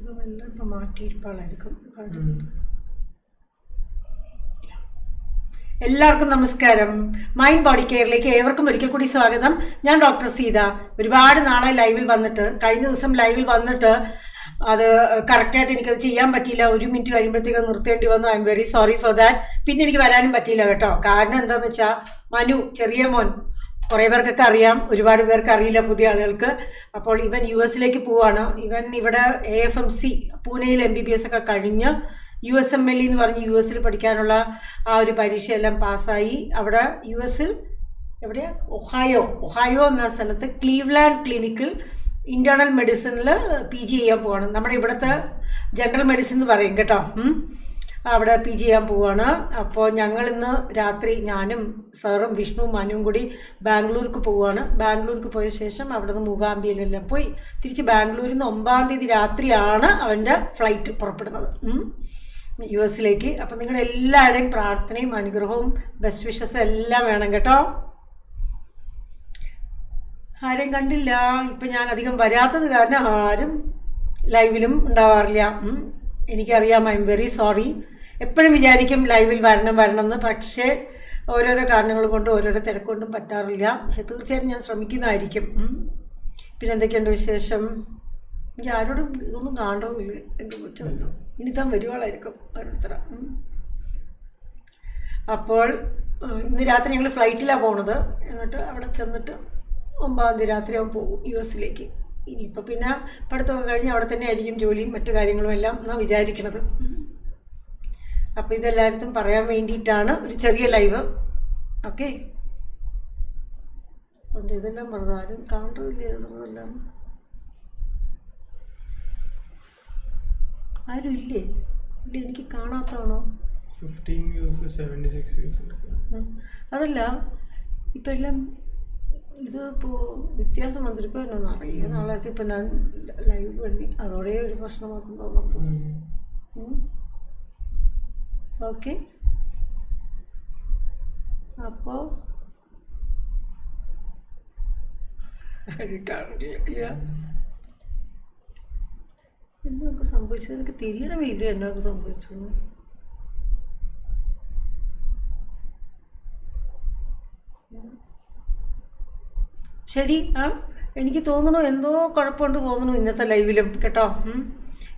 ഇത് വല്ല ഇപ്പം മാറ്റിയിരിപ്പാളായിരിക്കും. കാര്യം എല്ലാവർക്കും നമസ്കാരം. മൈൻഡ് ബോഡി കെയറിലേക്ക് ഏവർക്കും ഒരിക്കൽ കൂടി സ്വാഗതം. ഞാൻ ഡോക്ടർ സീത. ഒരുപാട് നാളെ ലൈവിൽ വന്നിട്ട് കഴിഞ്ഞ ദിവസം ലൈവിൽ വന്നിട്ട് അത് കറക്റ്റായിട്ട് എനിക്കത് ചെയ്യാൻ പറ്റിയില്ല. ഒരു മിനിറ്റ് കഴിയുമ്പോഴത്തേക്ക് നിർത്തേണ്ടി വന്നു. I'm very sorry for that പിന്നെ എനിക്ക് വരാനും പറ്റിയില്ല കേട്ടോ. കാരണം എന്താണെന്ന് വെച്ചാൽ മനു ചെറിയ മോൻ കുറേ പേർക്കൊക്കെ അറിയാം. ഒരുപാട് പേർക്ക് അറിയില്ല പുതിയ ആളുകൾക്ക്. അപ്പോൾ ഇവൻ യു എസിലേക്ക് പോവാണ്. ഇവൻ ഇവിടെ എ എഫ് എം സി പൂനെയിൽ എം ബി ബി എസ് ഒക്കെ കഴിഞ്ഞ് യു എസ് എം എൽ എന്ന് പറഞ്ഞ് യു എസിൽ പഠിക്കാനുള്ള ആ ഒരു പരീക്ഷയെല്ലാം പാസ്സായി. അവിടെ യു എസിൽ എവിടെയാ? ഒഹായോ. ഒഹായോ എന്ന സ്ഥലത്ത് ക്ലീവ്ലാൻഡ് ക്ലിനിക്കിൽ ഇന്റേർണൽ മെഡിസിനിൽ പി ജി ചെയ്യാൻ പോവാണ്. നമ്മുടെ ഇവിടുത്തെ ജനറൽ മെഡിസിൻ എന്ന് പറയും കേട്ടോ. അവിടെ പി ജി ചെയ്യാൻ പോവാണ്. അപ്പോൾ ഞങ്ങൾ ഇന്ന് രാത്രി ഞാനും സാറും വിഷ്ണു മനുവും കൂടി ബാംഗ്ലൂർക്ക് പോവുകയാണ് ബാംഗ്ലൂർക്ക് പോയ ശേഷം അവിടെ നിന്ന് മൂകാംബിയിലെല്ലാം പോയി തിരിച്ച് ബാംഗ്ലൂരിൽ നിന്ന് ഒമ്പതാം തീയതി രാത്രിയാണ് അവന്റെ ഫ്ലൈറ്റ് പുറപ്പെടുന്നത്. യു എസിലേക്ക്. അപ്പം നിങ്ങളുടെ എല്ലാവരുടെയും പ്രാർത്ഥനയും അനുഗ്രഹവും ബെസ്റ്റ് വിഷസും എല്ലാം വേണം കേട്ടോ. ആരെയും കണ്ടില്ല. ഇപ്പം ഞാൻ അധികം വരാത്തത് കാരണം ആരും ലൈവിലും ഉണ്ടാവാറില്ല. എനിക്കറിയാം ഐ എം വെരി സോറി എപ്പോഴും വിചാരിക്കും ലൈവിൽ വരണം വരണം എന്ന് പക്ഷേ ഓരോരോ കാരണങ്ങൾ കൊണ്ട് ഓരോരോ തിരക്കൊണ്ടും പറ്റാറില്ല. പക്ഷെ തീർച്ചയായിട്ടും ഞാൻ ശ്രമിക്കുന്നതായിരിക്കും. പിന്നെ എന്തൊക്കെയുണ്ട് വിശേഷം? എനിക്ക് ആരോടും ഇതൊന്നും കാണണമില്ല എന്റെ കൊച്ചുണ്ടോ? ഇനി താൻ വരുവാളായിരിക്കും ഓരോരുത്തര അപ്പോൾ ഇന്ന് രാത്രി ഞങ്ങൾ ഫ്ലൈറ്റിലാണ് പോണത്. എന്നിട്ട് അവിടെ ചെന്നിട്ട് ഒമ്പതാം തീയതി രാത്രിയാകുമ്പോൾ പോകും യു എസിലേക്ക് ഇനിയിപ്പോൾ പിന്നെ പഠിത്തമൊക്കെ കഴിഞ്ഞ് അവിടെ തന്നെ ആയിരിക്കും ജോലിയും മറ്റു കാര്യങ്ങളും എല്ലാം എന്നാണ് വിചാരിക്കണത്. അപ്പോൾ ഇതെല്ലായിടത്തും പറയാൻ വേണ്ടിയിട്ടാണ് ഒരു ചെറിയ ലൈവ്. ഓക്കെ? അതുകൊണ്ട് ഇതെല്ലാം പറഞ്ഞു? ആരും കാണുന്നില്ല എന്നുള്ളതെല്ലാം. ആരും ഇല്ലേ? ഇല്ല? എനിക്ക് കാണാത്തതാണോ? Fifteen views seventy six views അതല്ല ഇപ്പം എല്ലാം ഇത് ഇപ്പോൾ വ്യത്യാസം വന്നിരിക്കും എന്നൊന്നും അറിയില്ല നാളെ ഇപ്പം ഞാൻ ലൈവ് വേണ്ടി അതോടെ ഒരു പ്രശ്നമാക്കും തോന്നുന്നു ഓക്കെ അപ്പോൾ കാണില്ല എന്നൊക്കെ സംഭവിച്ചത്? എനിക്ക് വീട് എന്നൊക്കെ സംഭവിച്ചു ശരി ആ? എനിക്ക് തോന്നുന്നു എന്തോ കുഴപ്പമുണ്ട് തോന്നുന്നു ഇന്നത്തെ ലൈവിലും കേട്ടോ.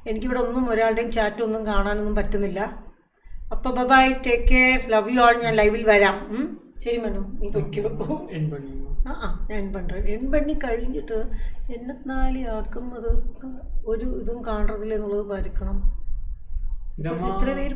എനിക്കിവിടെ ഒന്നും ഒരാളുടെയും ചാറ്റും ഒന്നും കാണാനൊന്നും പറ്റുന്നില്ല. അപ്പോൾ bye bye take care love you all ഞാൻ ലൈവിൽ വരാം. ശരി മനു നീ പണി. ആ ആ ഞാൻ പണ്ട് എൺപണ്ണി കഴിഞ്ഞിട്ട് എണ്ണത്തിനാലി ആക്കും അത് ഒരു ഇതും കാണുന്നില്ല എന്നുള്ളത് ഭരിക്കണം ഇത്ര പേര്